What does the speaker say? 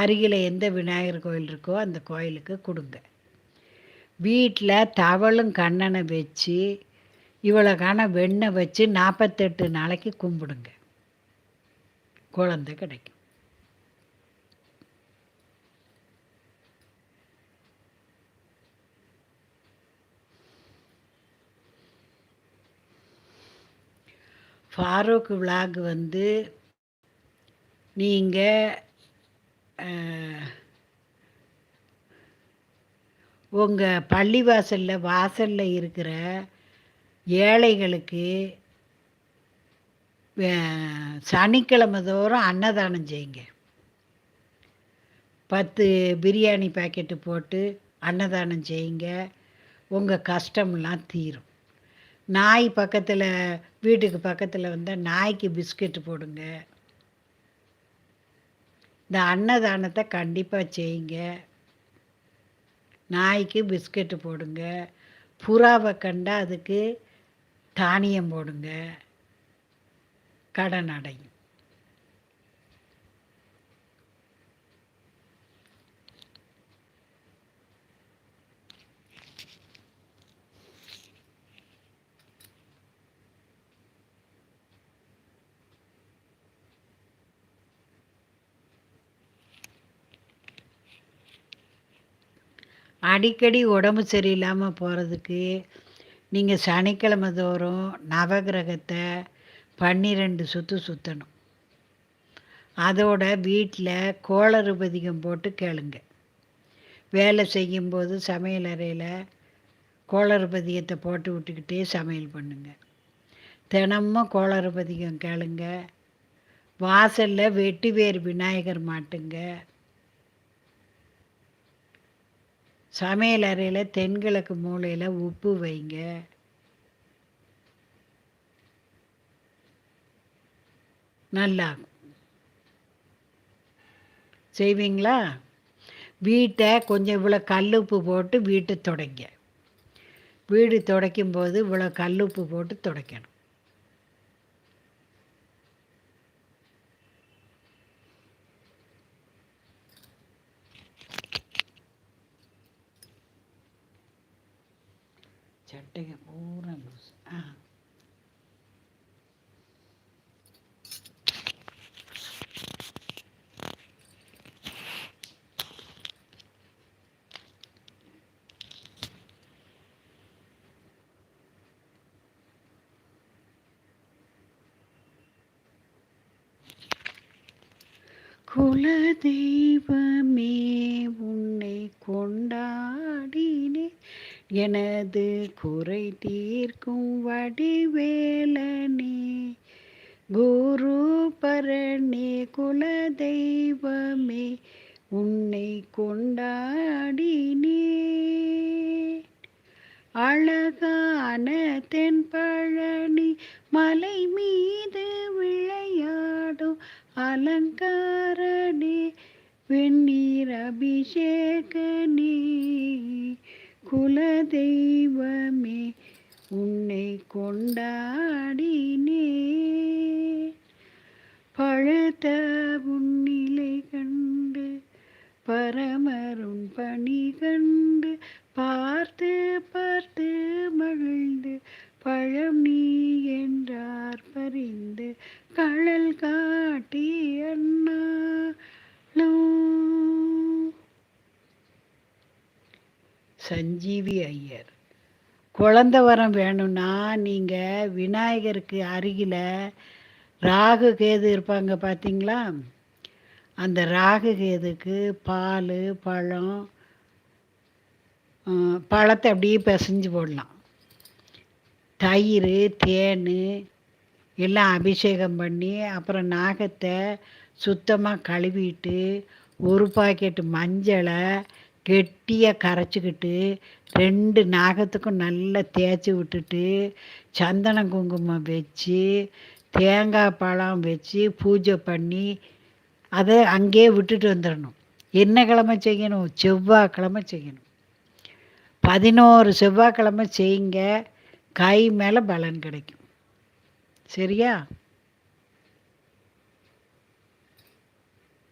அருகில் எந்த விநாயகர் கோயில் இருக்கோ அந்த கோயிலுக்கு கொடுங்க. வீட்டில் தவளும் கண்ணனை வச்சு இவ்வளோ காண வெண்ணெய் வச்சு நாற்பத்தெட்டு நாளைக்கு கும்பிடுங்க. குழந்தை கிடைக்கும். ஃபாரூக் விளாக் வந்து நீங்கள் உங்கள் பள்ளிவாசலில் வாசலில் இருக்கிற ஏழைகளுக்கு சனிக்கிழமை தோறும் அன்னதானம் செய்யுங்க. பத்து பிரியாணி பாக்கெட்டு போட்டு அன்னதானம் செய்யுங்க. உங்கள் கஷ்டம்லாம் தீரும். நாய் பக்கத்தில் வீட்டுக்கு பக்கத்தில் வந்தால் நாய்க்கு பிஸ்கெட்டு போடுங்க. இந்த அன்னதானத்தை கண்டிப்பாக செய்யுங்க. நாய்க்கு பிஸ்கெட்டு போடுங்க. புறாவை கண்டால் அதுக்கு தானியம் போடுங்க. கடன் அடையும். அடிக்கடி உடம்பு சரியில்லாமல் போகிறதுக்கு நீங்கள் சனிக்கிழமை தோறும் நவகிரகத்தை பன்னிரெண்டு சுற்று சுற்றணும் அதோட வீட்டில் கோளறுபதிகம் போட்டு கேளுங்க. வேலை செய்யும்போது சமையல் அறையில் கோளறுபதிகத்தை போட்டு விட்டுக்கிட்டே சமையல் பண்ணுங்க. தினமும் கோளறுபதிகம் கேளுங்க. வாசலில் வெட்டி வேர் விநாயகர் மாட்டுங்க. சமையல் அறையில் தென்கிழக்கு மூலையில் உப்பு வைங்க. நல்லா செய்வீங்களா? வீட்டை கொஞ்சம் இவ்வளோ கல்லுப்பு போட்டு வீட்டை துடைங்க. வீடு துடைக்கும் போது இவ்வளோ கல்லுப்பு போட்டு துடைக்கணும். சட்டைங்க பூரா லூஸ் ஆ ah. குல தெய்வமே உன்னை கொண்டாடினே எனது குறை தீர்க்கும் வடிவேலனே குரு பரணே குலதெய்வமே உன்னை கொண்டாடினே. அழகான தென்பழனி மலை மீது விளையாடும் அலங்காரனே வெந்நீர் அபிஷேகனே. குலதெய்வமே உன்னை கொண்டாடினே. பழுத்த உன் சஞ்சீவி ஐயர். குழந்த வரம் வேணும்னா நீங்கள் விநாயகருக்கு அருகில் ராகு கேது இருப்பாங்க பார்த்தீங்களா அந்த ராகு கேதுக்கு பால் பழம் பழத்தை அப்படியே பிசைஞ்சு போடலாம். தயிர் தேன் எல்லாம் அபிஷேகம் பண்ணி அப்புறம் நாகத்தை சுத்தமாக கழுவிட்டு ஒரு பாக்கெட்டு மஞ்சளை கெட்டியாக கரைச்சிக்கிட்டு ரெண்டு நாகத்துக்கும் நல்லா தேய்ச்சி விட்டுட்டு சந்தனம் குங்குமம் வச்சு தேங்காய் பழம் வச்சு பூஜை பண்ணி அதை அங்கேயே விட்டுட்டு வந்துடணும். என்ன கிழமை செய்யணும்? செவ்வாய்க்கிழமை செய்யணும். பதினோரு செவ்வாய்க்கிழமை செய்யுங்க. கை மேலே பலன் கிடைக்கும். சரியா?